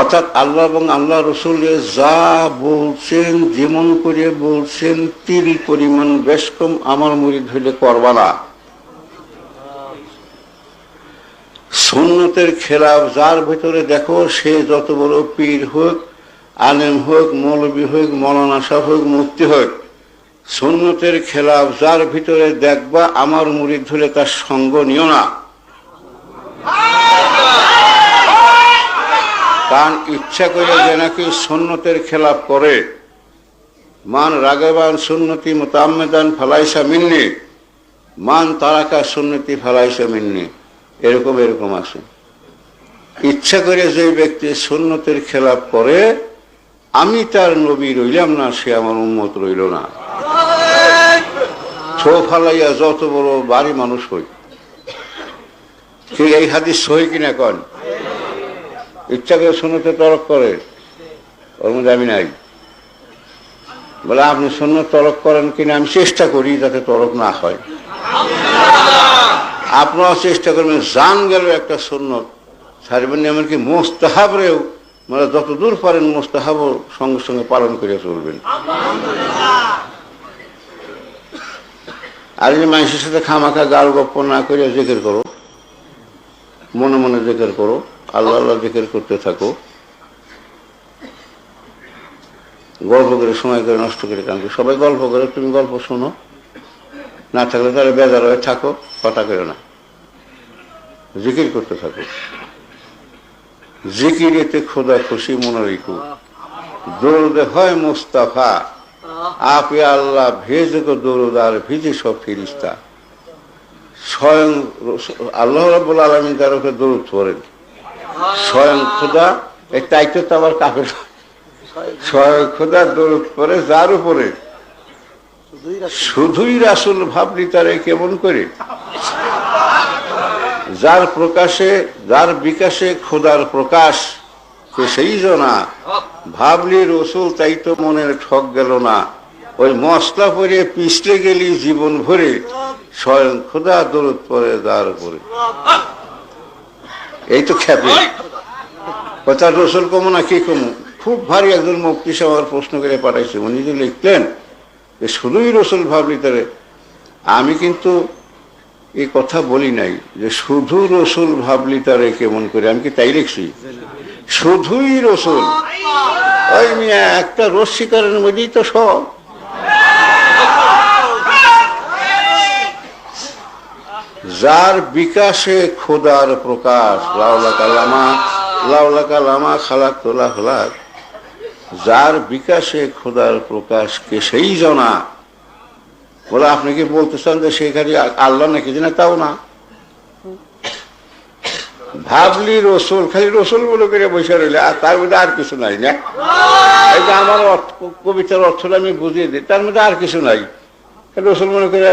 অর্থাৎ আল্লাহ এবং আল্লাহ রসুল যা বলছেন, যেমন করে বলছেন, তিল পরিমাণ বেশ কম আমার মুড়ি ধরে করবা না। সুন্নতের খেলাফ যার ভেতরে দেখো, সে যত বড় পীর হোক, আলেম হোক, মৌলবী হোক, মৌলানা হোক মুক্তি হোক, সুন্নতের খেলাফ যার ভিতরে দেখবা, আমার মুড়ি ধরে তার সঙ্গ নিও না। কারণ ইচ্ছা করে যে নাকি সুন্নতের খেলাফ করে। মান রাগবান সুন্নতি মোতামেদান ফালাইসা মিন্নি, মান তারাকা সুন্নতি ফালাইসা মিন্নি। এরকম এরকম আছে। ইচ্ছা করে যে ব্যক্তি সুন্নতের খেলাফ করে, আমি তার নবী রইলাম না, সে আমার উন্মত রইল না। ছো ফালাইয়া যত বড় বাড়ি মানুষ হই। এই হাদিস সহি কিনা কন? ইচ্ছা করে শুনতে তরক করে ওর মধ্যে আমি নাই। বলে আপনি শূন্য তরক করেন কিনা আমি চেষ্টা করি যাতে তরক না হয়। আপনারা চেষ্টা করবেন জান গেল একটা সুন্নত ছাড়বেন না এমনকি মোস্তাহাবরেও মানে যত দূর পারেন মোস্তাহাব সঙ্গে সঙ্গে পালন করিয়া চলবেন। আর যে মানুষের সাথে খামাখা গাল গপ্প না করিয়া জেকের করো। মনে মনে জেকের করো। আল্লাহ আল্লাহ জেকের করতে থাকো। গল্প করে সময় করে নষ্ট করে কানকে সবাই গল্প করে, তুমি গল্প শোনো। না থাকলে তাহলে বেজার হয়ে থাকো, কথা করে না। জিকির করতে থাকো। জিকির এতে খোদা খুশি মনে রেখো। দৌড়দে হয় মুস্তাফা। আপে আল্লাহ ভেজে দৌড়দ আর ভিজে সব ফিরিস্তা স্বয়ং আল্লাহ রাবুল আলমিন তার উপরে দৌড় করেন স্বয়ং খোদা টাইটে তো আবার কাপের স্বয়ং খোদা দৌড় করে যার উপরে শুধুই রাসুল ভাবলি তারে কেমন করে? যার প্রকাশে, যার বিকাশে খোদার প্রকাশ, সে সেই জনা ভাবলি রসুল তাই তো মনের ঠক গেল না। ওই মশলা পরে পিছলে গেলি জীবন ভরে, স্বয়ং খোদা দরদ পরে যার উপরে। এই তো খ্যাপে কথা রসুল কমো না কি কমো? খুব ভারী একজন মুক্তি আমার প্রশ্ন করে পাঠাইছে। উনি যে লিখলেন যে শুধুই রসুল ভাবলি তারে। আমি কিন্তু এই কথা বলি নাই যে শুধু রসুল ভাবলি তারে কেমন করে। আমি কি তাই লিখছি? শুধুই রসুল। ওই মিয়া একটা রস্বীকারের মধ্যেই তো সব। যার বিকাশে খোদার প্রকাশ। লাউলা কালামা লাউলা কালামা খালাক তোলা হলাক যার বিকাশে খোদার প্রকাশ কে সেই জনা? বলে, আপনি কি বলতে চান যে সেখানে আল্লাহ নাকি না তাও না। ভাবলি রসুল, খালি রসুল বলে করে বসে রইলে, আর তার মধ্যে আর কিছু নাই না? যে আমার অর্থ, কবিতার অর্থটা আমি বুঝিয়ে দিই, তার মধ্যে আর কিছু নাই। রসুল মনে করে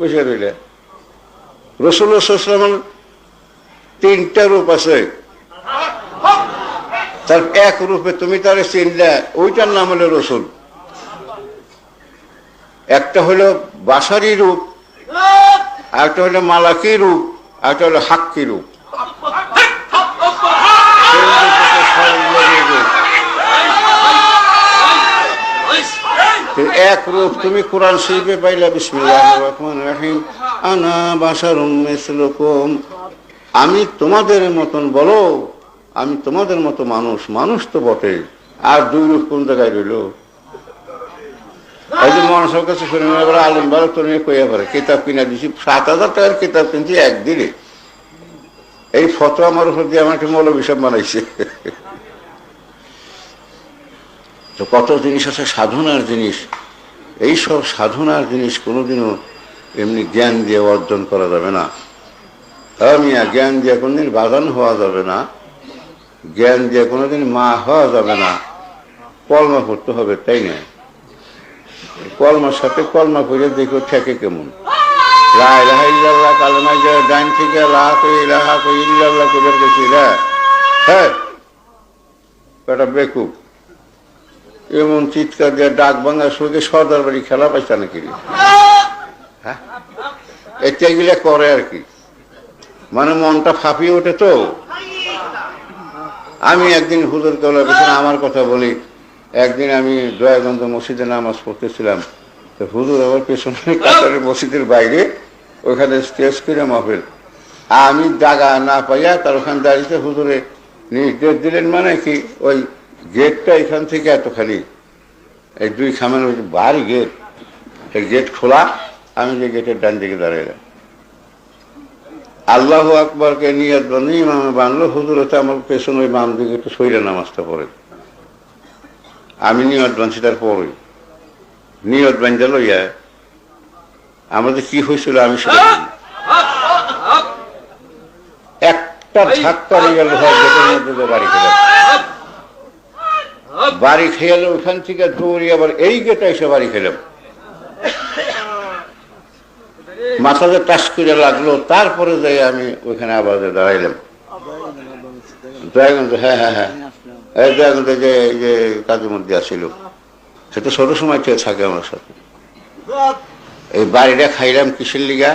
বসে রইলে। রসুল রসুলামের তিনটা রূপ আছে। তার এক রূপে তুমি তার চিনলে, ওইটার নাম হলো রসুল। একটা হলো বাসারি রূপ একটা হলো মালাকি রূপ একটা হলো হাক্কি রূপ। এক রূপ তুমি কোরআন শিল্পে পাইলা বিসমিল্লাহ রহমান রাহিম। মিসলুকুম। আমি তোমাদের মতন বলো, আমি তোমাদের মতো মানুষ মানুষ তো বটে। আর দুই রূপ কোন জায়গায় রইল? মানুষের কাছে শুনে এবার আলিম তোর নিয়ে কইয়া পারে কিতাব কিনা দিছি, সাত হাজার টাকার কিতাব কিনছি একদিনে। এই ফটো আমার উপর দিয়ে আমার একটা মৌলবী সব বানাইছে। তো কত জিনিস আছে? সাধনার জিনিস। এই সব সাধনার জিনিস কোনোদিনও এমনি জ্ঞান দিয়ে অর্জন করা যাবে না। মিয়া জ্ঞান দিয়ে কোনোদিন বাগান হওয়া যাবে না। জ্ঞান দিয়ে কোনোদিন মা হওয়া যাবে না। কলমা করতে হবে, তাই না? কলমার সাথে কলমা করে দেখো ঠেকে কেমন। থেকে হ্যাঁ এমন চিৎকার দিয়ে ডাক ভাঙা সঙ্গে সর্দার বাড়ি খেলা পাইছে নাকি? হ্যাঁ? এগুলা করে আর কি। মানে মনটা ফাঁপিয়ে ওঠে তো। আমি একদিন হুজুর কলার পেছনে আমার কথা বলি। একদিন আমি দয়াগঞ্জ মসজিদে নামাজ পড়তেছিলাম। তো হুজুর আমার পেছনে কাতারের মসজিদের বাইরে ওখানে স্টেজ করে মাহফিল। আমি জাগা না পাইয়া তার ওখানে দাঁড়িয়ে হুজুরে নির্দেশ দিলেন মানে কি, ওই গেটটা এখান থেকে এতখানি এই দুই খামের ভারী গেট। এই গেট খোলা। আমি যে গেটের ডান দিকে দাঁড়াইলাম আল্লাহ আকবরকে নিয়ত বান্ধব ইমামে বানলো, হুজুর হচ্ছে আমার পেছনে ওই বাম দিকে একটু শৈরা নামাজটা পড়ে। আমি নিয়ত বানছি তার পরে নিয়ত বান্ধা লইয়া আমাদের কি হয়েছিল আমি একটা ধাক্কা গেল মধ্যে বাড়ি খেলাম বাড়ি খেয়ালে ওখান থেকে দৌড়ি আবার এই গেটে এসে বাড়ি খেলাম মাথাতে টাচ করে লাগল, তারপরে যাই আমি ওইখানে আবার দাঁড়াইলাম। হ্যাঁ হ্যাঁ হ্যাঁ। এই যে এই যে কাজের মধ্যে আসছিল সে তো ছোট সময় থেকে থাকে আমার সাথে। এই বাড়িটা খাইলাম কিসের লিগা?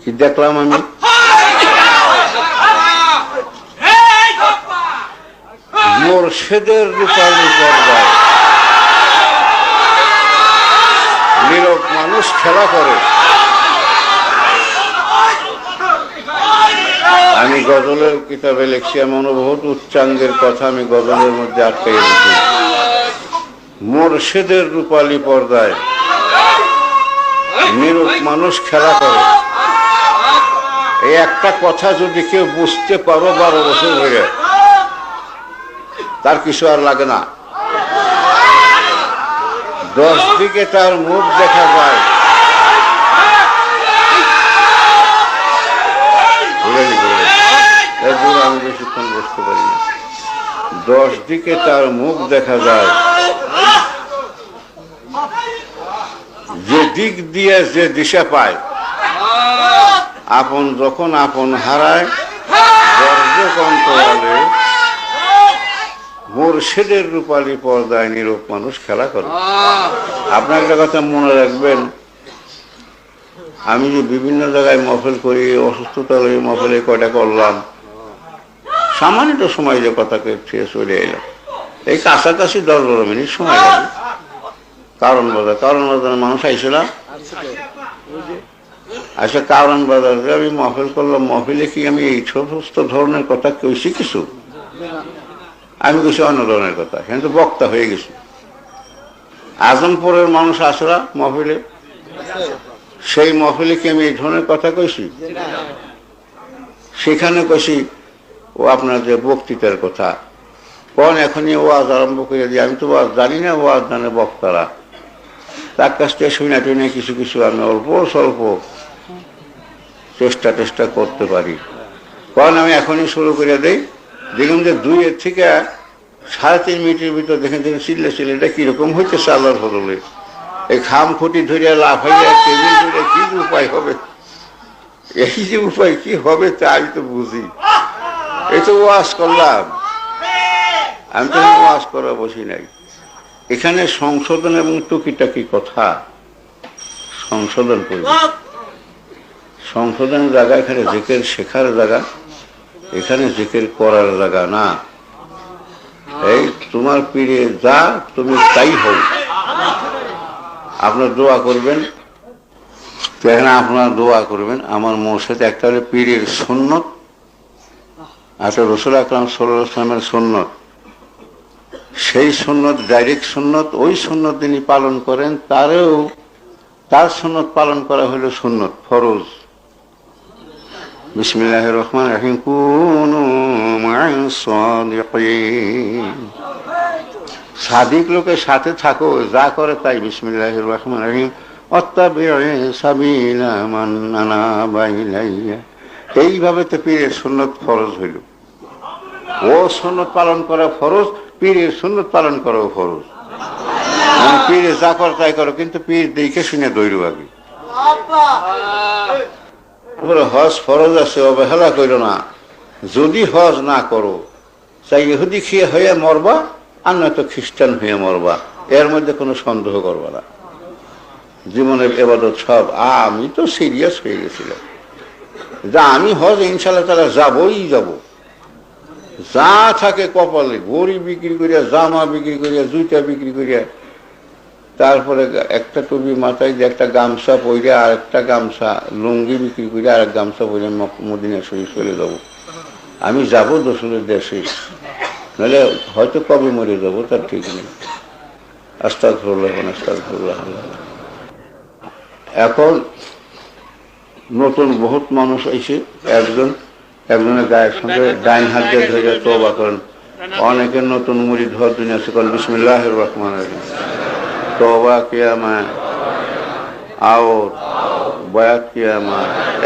কি দেখলাম আমি? মোরশেদের রূপালী পর্দায় নীরব মানুষ খেলা করে। আমি গজলের কিতাবে লিখছি, এমন বহুত উচ্চাঙ্গের কথা আমি গজলের মধ্যে আটকে গেছি মোরশেদের রূপালী পর্দায় নীরব মানুষ খেলা করে। এই একটা কথা যদি কেউ বুঝতে পারো, বারো বছর ধরে তার কিছু আর লাগে না। দশ দিকে তার মুখ দেখা যায়। আমি বেশিক্ষণ বসতে পারি না। দশ দিকে তার মুখ দেখা যায়। যে দিক দিয়ে যে দিশা পায়, আপন যখন আপন হারায় গর্জকন্তরালে মোরশেদের রূপালী পর্দায় নিরূপ মানুষ খেলা করে। আপনার একটা কথা মনে রাখবেন আমি যে বিভিন্ন জায়গায় মফেল করি অসুস্থতা লই মফেলে কয়টা করলাম সামান্য তো সময় যে কথাকে ছেড়ে চলে এলাম এই কাছাকাছি দশ বারো মিনিট সময় লাগে। কারণ বাজার কারণ বাজারে মানুষ আইছিল আচ্ছা কারণ বাজারে আমি মহফিল করলাম মহফিলে কি আমি এই সমস্ত ধরনের কথা কইছি কিছু? আমি কিছু অন্য ধরনের কথা। কিন্তু বক্তা হয়ে গেছি। আজমপুরের মানুষ, আসরা, মহফিলে? সেই মহফিলে কি আমি এই ধরনের কথা কইছি? সেখানে কইছি, ও আপনার যে বক্তৃতার কথা। কোন এখনই ওয়াজ আরম্ভ করে দিই, আমি তো ওয়াজ জানি না, ওয়াজ জানে বক্তারা। তার কাছ থেকে শুনে টুনে কিছু কিছু আমি অল্প স্বল্প চেষ্টা টেষ্টা করতে পারি। কারণ আমি এখনই শুরু করে দেই দেখুন যে দুইয়ের থেকে সাড়ে তিন মিনিটের ভিতর দেখেন দেখেন চিল্লে এটা কীরকম হইতেছে আল্লাহর ফদলে এই খাম খুঁটি ধরিয়া লাভ হইয়া টেবিল ধরে কি উপায় হবে? এই যে উপায় কি হবে তা আমি তো বুঝি। এই তো ওয়াজ করলাম। আমি তো ওয়াজ করা বসি নাই। এখানে সংশোধন এবং টুকিটাকি কথা? সংশোধন করবে সংশোধনের জায়গা এখানে জেকের শেখার জায়গা। এখানে জেকের করার জায়গা না। এই তোমার পীরে যা, তুমি তাই হও। আপনার দোয়া করবেন। এখানে আপনার দোয়া করবেন। আমার মোর্শেদ একটা হলে পীরের সুন্নত একটা রসুল আকরাম সাল্লামের সুন্নত। সেই সুন্নত ডাইরেক্ট সুন্নত, ওই সুন্নত তিনি পালন করেন, তারেও তার সুন্নত পালন করা হলো সুন্নত, ফরজ। বিসমিল্লাহ রহমান রহিম। কুনু মা'আস সাদিকিন। সাদিক লোকের সাথে থাকো, যা করে তাই রহমান রহিম। অত্যাবিরে সাবিলা মান আনাবা ইলাইয়া এইভাবে তো পীরের সুন্নত ফরজ হইল। ও সুন্নত পালন করা ফরজ, পীরের সুন্নত পালন করাও ফরজ। মানে পীরে যা করে তাই করো, কিন্তু পীর দেখে শুনে দৈর আগে। তারপরে হজ ফরজ আছে, অবহেলা করো না। যদি হজ না করো, চাই ইহুদি খেয়ে হয়ে মরবা, আর নয়তো খ্রিস্টান হয়ে মরবা। এর মধ্যে কোনো সন্দেহ করবা না। জীবনের এবাদত সব। আমি তো সিরিয়াস হয়ে গেছিলাম। যা আমি হজ ইনশাল্লাহ তারা যাবই যাব। যা থাকে কপালে গড়ি বিক্রি করিয়া, জামা বিক্রি করিয়া, জুতা বিক্রি করিয়া তারপরে একটা টুপি মাথায় যে একটা গামছা পরে আর একটা গামছা, লুঙ্গি বিক্রি করে আর এক গামছা পরে মদিনা শরীর চলে যাব। আমি যাব দোসরের দেশে। নাহলে হয়তো কবে মরে যাব, তার ঠিক নেই। আস্তাক ফরুল্লাহ আস্তাক এখন নতুন বহুত মানুষ এসে একজন, একজনের গায়ের সঙ্গে ডাইন হাত দিয়ে ধরে তোবা করেন। অনেকে নতুন মুড়ি ধর দুনিয়া আছে করেন রহমান তোবা কিয়ামা আও বয়াত কিয়ামা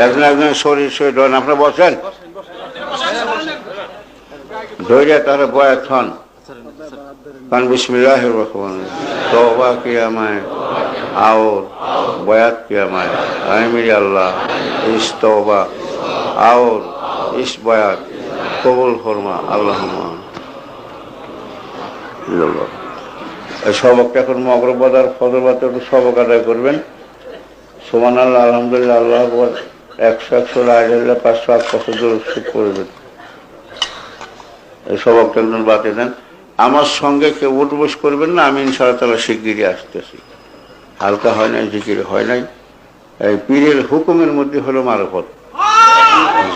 একজন একজন শরীর শরীর ধরেন, আপনারা বসেন। ধৈর্য তারা বয়াত হন। কারণ বিসমিল্লাহ রহমান। তোবা কিয়ামায় আও বয়াত কিয়ামায় আমিরি আল্লাহ। ইস তোবা আওর ইস বয়াত। কবুল ফরমা আল্লাহ সবকটা এখন মগরবাদার ফজরবাদ একটু সবক আদায় করবেন। সোমান আল্লাহ আলহামদুলিল্লাহ, আল্লাহ একশো একশো রাজা পাঁচশো আট বছর দূর করবেন। এই সবকটা একজন বাতিয়ে দেন। আমার সঙ্গে কেউ উঠবোস করবেন না, আমি ইনশাআল্লাহ তালা শিগগিরই আসতেছি। হালকা হয় নাই, জিকির হয় নাই। এই পীরের হুকুমের মধ্যে হলো মারফত।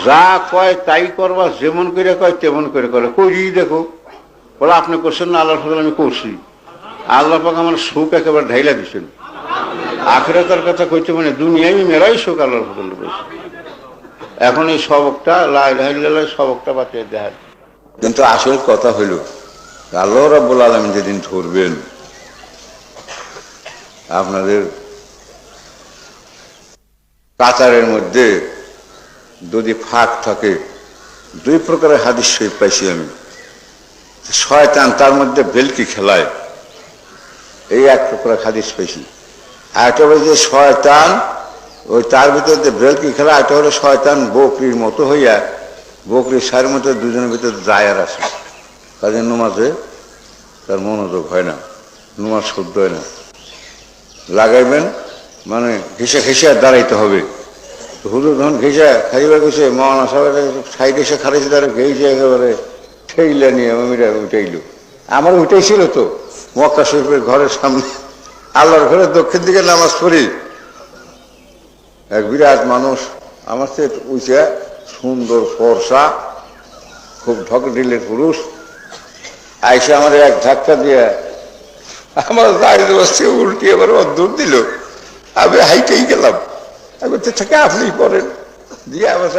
যা কয় তাই করবা, যেমন করে কয় তেমন করে করে। করি দেখো, বলে আপনি করছেন না আল্লাহ ফজল আমি করছি। আল্লাহ পাক আমার সুখ একেবারে ঢাইলা দিছেন। আখেরাতার কথা কইতে মানে দুনিয়ায় মেরাই সুখ আল্লাহ ফজল পেয়েছি এখন এই সবকটা লাই লাই সবকটা বাঁচিয়ে দেয় কিন্তু আসল কথা হইল, আল্লাহ রাব্বুল আলম যেদিন ধরবেন, আপনাদের কাতারের মধ্যে যদি ফাঁক থাকে, দুই প্রকারের হাদিস শরীফ পাইছি আমি। শয়তান তার মধ্যে বেলকি খেলায়। এই এক প্রকারের হাদিস পাইছি একটা হলো যে শয়তান, ওই তার ভিতরে যে বেলকি খেলা, একটা হলো শয়তান বকরির মতো হইয়া বকরির সারের মতো দুজনের ভিতরে যায় আর আসে। কাজে নমাজে তার মনোযোগ হয় না, নমাজ শুদ্ধ হয় না। লাগাইবেন মানে ঘেসে আর দাঁড়াইতে হবে। তো হুজুর ধন ঘেসে খাইবার গেছে মহানা সাহেব সাইড এসে খারাইছে তারা ঘেসে একেবারে ঠেইলে নিয়ে মমিরা উঠাইল। আমার উঠেছিল তো। মক্কা শরীফের ঘরের সামনে আল্লাহর ঘরের দক্ষিণ দিকে নামাজ পড়ি। এক বিরাট মানুষ আমার সে উঠে সুন্দর ফর্সা খুব ঢকঢিলের পুরুষ। আইসে আমার এক ধাক্কা দিয়ে আমার দাঁড়িয়ে বসছে উল্টি আবার অদ্দূর দিল। আমি হাইটেই গেলাম। আমি বলছি, থাকে আপনি পড়েন। দিয়ে আমার